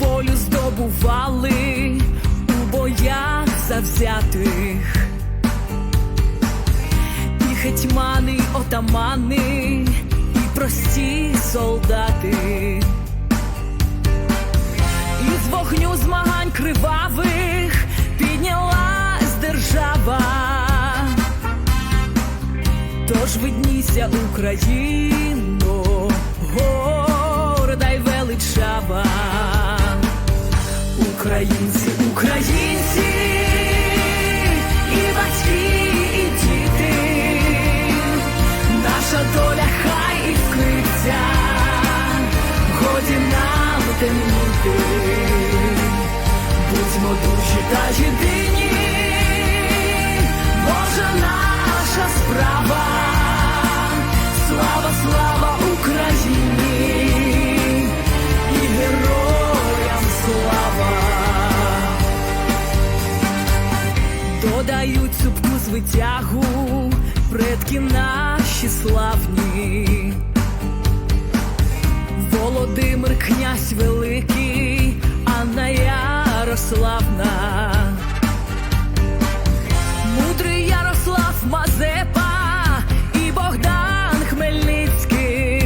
Волю здобували у боях завзятих. І гетьмани, отамани, і прості солдати. Вогню змагань кривавих піднялась держава. Тож видніся Україно, горда й величава. Українці, українці, і батьки, і діти, наша доля хай іскриться, годі нам темніти, будьмо душі та єдині, Божа наша справа, слава, слава Україні і героям слава. Додають цупку звитягу предки наші славні. Володимир князь великий, Ярославна. Мудрий Ярослав Мазепа і Богдан Хмельницький.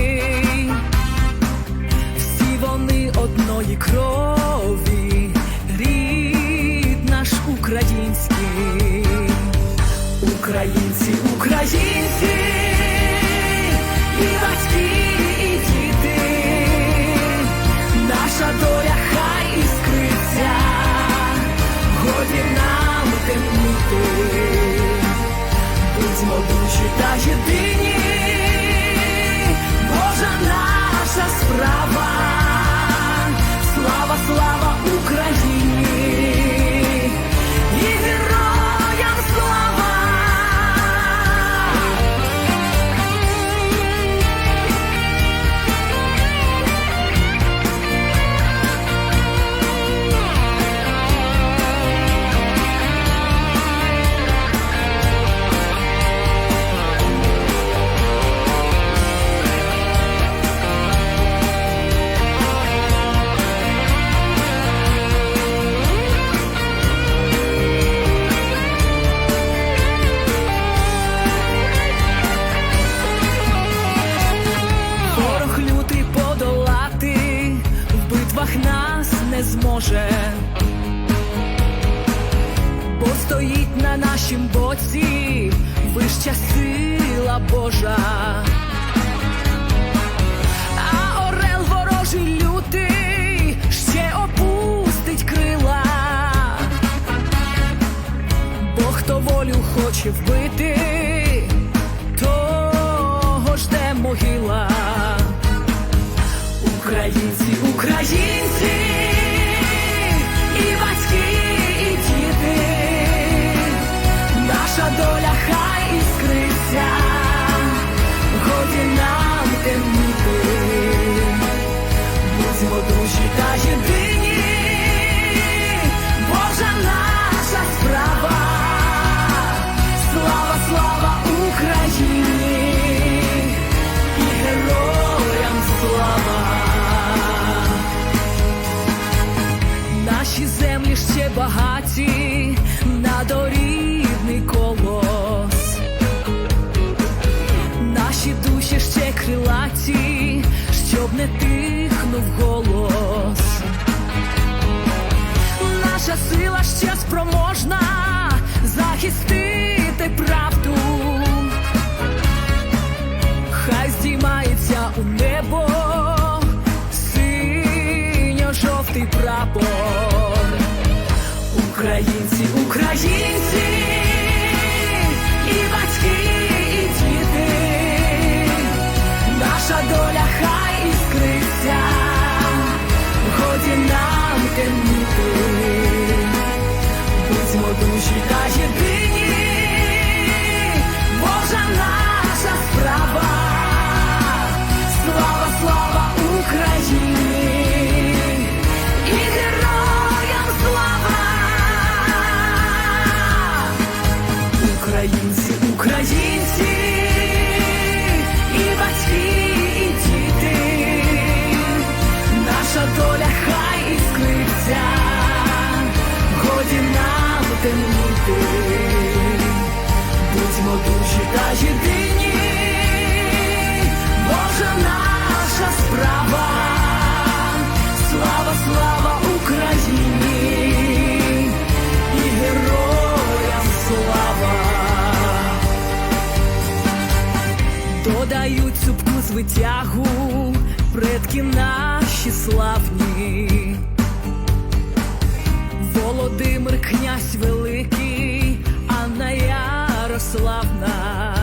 Всі вони одної крові, рід наш український. Українці, українці, нашім боці вища сила Божа. А орел ворожий лютий ще опустить крила. Бо хто волю хоче вбити, того жде могила. Українці, українці, дорідний колос. Наші душі ще крилаті, щоб не тихнув голос. Наша сила ще спроможна захистити правду. Хай здіймається у небо синьо-жовтий прапор. Українці, українці, єдині Боже наша справа, слава, слава Україні і героям слава, додають цупку звитягу, предки наші славні. Володимир князь великий, Анна Ярославна.